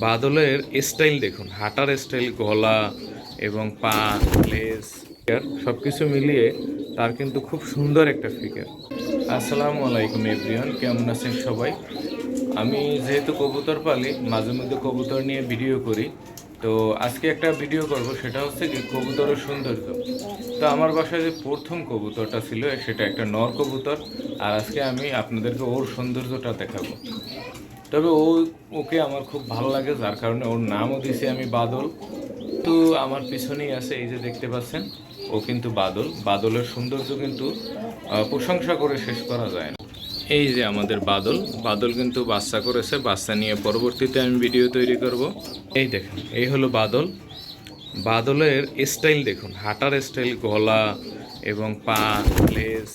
বাদলের স্টাইল দেখুন, হাঁটার স্টাইল গলা এবং পা লেস সব কিছু মিলিয়ে তার কিন্তু খুব সুন্দর একটা ফিগার আসসালামু আলাইকুম এভরিওয়ান কেমন আছেন সবাই? আমি যেহেতু কবুতর পালি, মাঝে মধ্যে কবুতর নিয়ে ভিডিও করি। তো আজকে একটা ভিডিও করব, সেটা হচ্ছে কি, কবুতরের সৌন্দর্য। তো আমার বাসায় যে প্রথম কবুতরটা ছিল, সেটা একটা নর কবুতর। আর আজকে আমি আপনাদেরকে ওর সৌন্দর্যটা দেখাবো। তবে ও ওকে আমার খুব ভালো লাগে, যার কারণে ওর নামও দিয়েছি আমি বাদল। তো আমার পিছনেই আছে, এই যে দেখতে পাচ্ছেন, ও কিন্তু বাদল। বাদলের সৌন্দর্য কিন্তু প্রশংসা করে শেষ করা যায় না। এই যে আমাদের বাদল বাদল কিন্তু বাচ্চা করেছে, বাচ্চা নিয়ে পরবর্তীতে আমি ভিডিও তৈরি করব। এই দেখেন, এই হলো বাদল। বাদলের স্টাইল দেখুন, হাঁটার স্টাইল গলা এবং পা লেস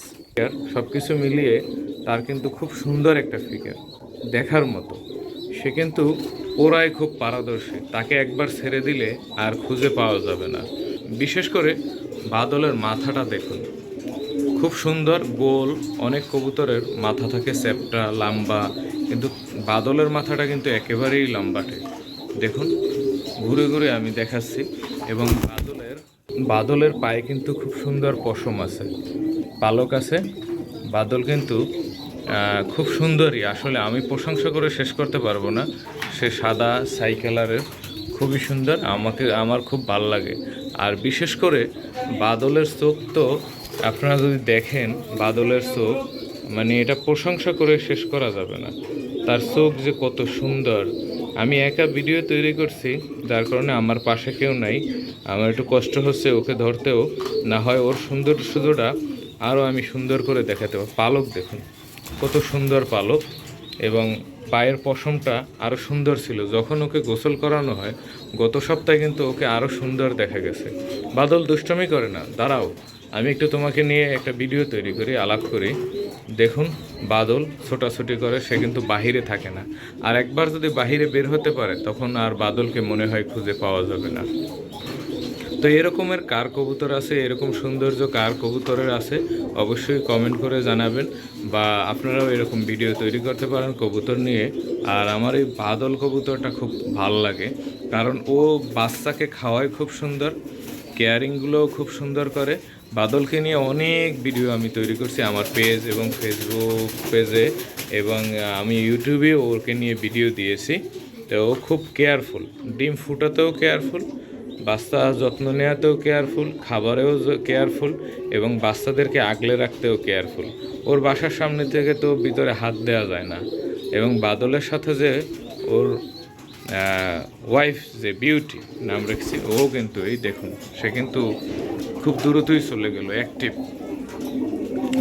সব কিছু মিলিয়ে তার কিন্তু খুব সুন্দর একটা ফিগার দেখার মতো। সে কিন্তু ওরাই খুব পারদর্শী। তাকে একবার ছেড়ে দিলে আর খুঁজে পাওয়া যাবে না। বিশেষ করে বাদলের মাথাটা দেখুন। খুব সুন্দর, গোল, অনেক কবুতরের মাথা থাকে চ্যাপটা লম্বা। কিন্তু বাদলের মাথাটা কিন্তু একেবারেই লম্বাটে। দেখুন, ঘুরে ঘুরে আমি দেখাচ্ছি। এবং বাদলের বাদলের পায়ে কিন্তু খুব সুন্দর পশম আছে। পালক আছে। বাদল কিন্তু খুব সুন্দরই আসলে আমি প্রশংসা করে শেষ করতে পারব না। সে সাদা সাই কালারের খুবই সুন্দর। আমাকে, আমার খুব ভালো লাগে। আর বিশেষ করে বাদলের চোখ তো, আপনারা যদি দেখেন, বাদলের চোখ মানে এটা প্রশংসা করে শেষ করা যাবে না। তার চোখ যে কত সুন্দর। আমি একা ভিডিও তৈরি করছি, যার কারণে আমার পাশে কেউ নাই। আমার একটু কষ্ট হচ্ছে ওকে ধরতেও। না হয় ওর সৌন্দর্যটা আরও আমি সুন্দর করে দেখাতে পারব। পালক দেখুন। কত সুন্দর পালক এবং পায়ের পশমটা আরও সুন্দর ছিল। যখন ওকে গোসল করানো হয়, গত সপ্তাহে কিন্তু ওকে আরও সুন্দর দেখা গেছে। বাদল দুষ্টমি করে না। দাঁড়াও, আমি একটু তোমাকে নিয়ে একটা ভিডিও তৈরি করি, আলাপ করি। দেখুন, বাদল ছোটাছুটি করে, সে কিন্তু বাহিরে থাকে না। আর একবার যদি বাহিরে বের হতে পারে, তখন আর বাদলকে মনে হয় খুঁজে পাওয়া যাবে না। তো এরকমের কার কবুতর আছে, এরকম সৌন্দর্য কার কবুতরের আছে, অবশ্যই কমেন্ট করে জানাবেন বা আপনারাও এরকম ভিডিও তৈরি করতে পারেন কবুতর নিয়ে। আর আমার এই বাদল কবুতরটা খুব ভালো লাগে, কারণ ও বাচ্চাকে খাওয়ায় খুব সুন্দর কেয়ারিংগুলোও খুব সুন্দর করে। বাদলকে নিয়ে অনেক ভিডিও আমি তৈরি করছি আমার পেজ এবং ফেসবুক পেজে এবং আমি ইউটিউবে ওকে নিয়ে ভিডিও দিয়েছি। তো ও খুব কেয়ারফুল ডিম ফুটাতেও কেয়ারফুল বাচ্চা যত্ন নেওয়াতেও কেয়ারফুল, খাবারেও কেয়ারফুল এবং বাচ্চাদেরকে আগলে রাখতেও কেয়ারফুল। ওর বাসার সামনে থেকে তো ভিতরে হাত দেওয়া যায় না এবং বাদলের সাথে যে ওর ওয়াইফ যে বিউটি নাম রেখেছি, ও কিন্তু এই দেখুন, সে কিন্তু খুব দ্রুতই চলে গেল অ্যাক্টিভ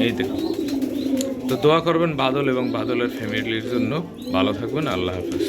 এই দেখুন। তো দোয়া করবেন বাদল এবং বাদলের ফ্যামিলির জন্য। ভালো থাকবেন, আল্লাহ হাফেজ।